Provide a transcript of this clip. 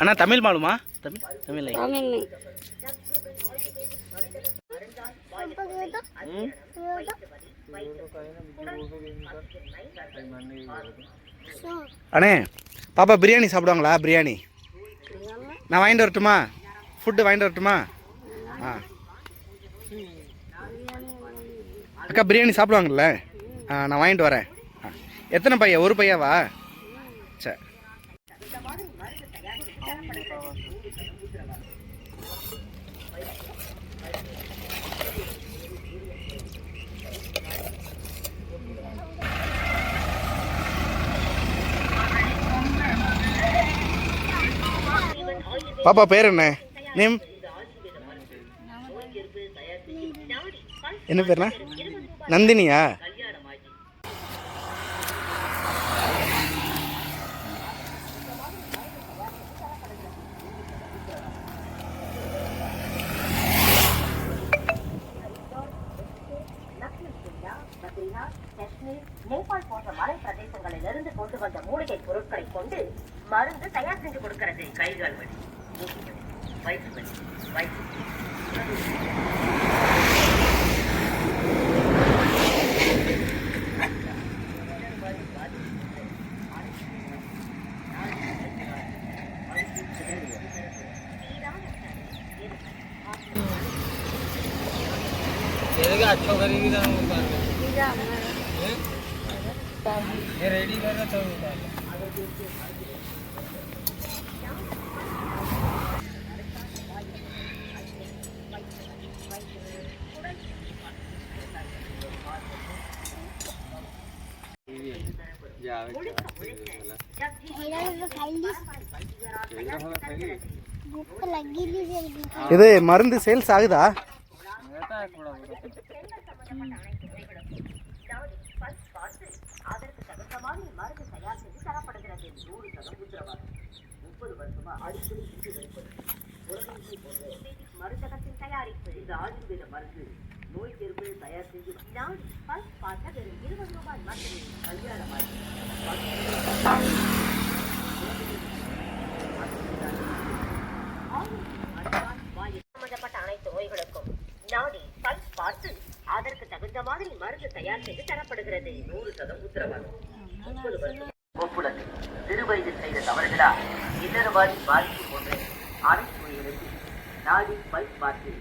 அண்ணா தமிழ் மாலுமா? தமிழ் தமிழ் தமிழ். அண்ணே பாப்பா பிரியாணி சாப்பிடுவாங்களா? பிரியாணி. நான் வாங்கிட்டு வரட்டுமா? ஃபுட்டு வாங்கிட்டு வரட்டுமா? ஆ. அக்கா பிரியாணி சாப்பிடுவாங்கல்ல? ஆ நான் வாங்கிட்டு வரேன். ஆ. எத்தனை பையன்? ஒரு பையாவா? சரி பாப்பா பேர் என்ன? நேம்? என்ன பேர்ண்ணா? நந்தினியா? காஷ்மீர் நேபாள் போன்ற மலை பிரதேசங்களிலிருந்து கொண்டு வந்த மூலிகை பொருட்களை கொண்டு மருந்து தயார் செஞ்சு கொடுக்கிறது. கைகால் வலி மூக்கு வலி, வயிற்று வலி வயிற்று வலி. இது மருந்து சேல்ஸ் ஆகுதா அதற்கு தகுந்த மாதிரி மருந்து தயார் செஞ்சு தரப்படுகிறது நூறு சதம் உத்தரவாதம் முப்பது வருஷமா அடிக்கடி செஞ்சு வருவது உலகத்தில் போன்ற மருந்தகத்தின் தயாரிப்பு இந்த ஆயுர்வேத மருந்து நோய் தீர்வு தயார் செஞ்சு நாடி பல்ஸ் பார்த்த வெறும் இருபது ரூபாய் மட்டுமே கல்யாணமாகி சம்பந்தப்பட்ட அனைத்து நோய்களுக்கும் நாடி பல்ஸ் பார்த்து அதற்கு தகுந்த மாதிரி மருந்து தயார் செய்து தரப்படுகிறது. நூறு சதம் உத்தரவாதம். முப்பது சிறுவயதில் ஒப்புலது சிறு வயதில் செய்த தவறுகளா? இதரவாதி பாதிப்பு போன்ற அனைத்து நோய்களுக்கும் நாடி பல்ஸ் பார்த்து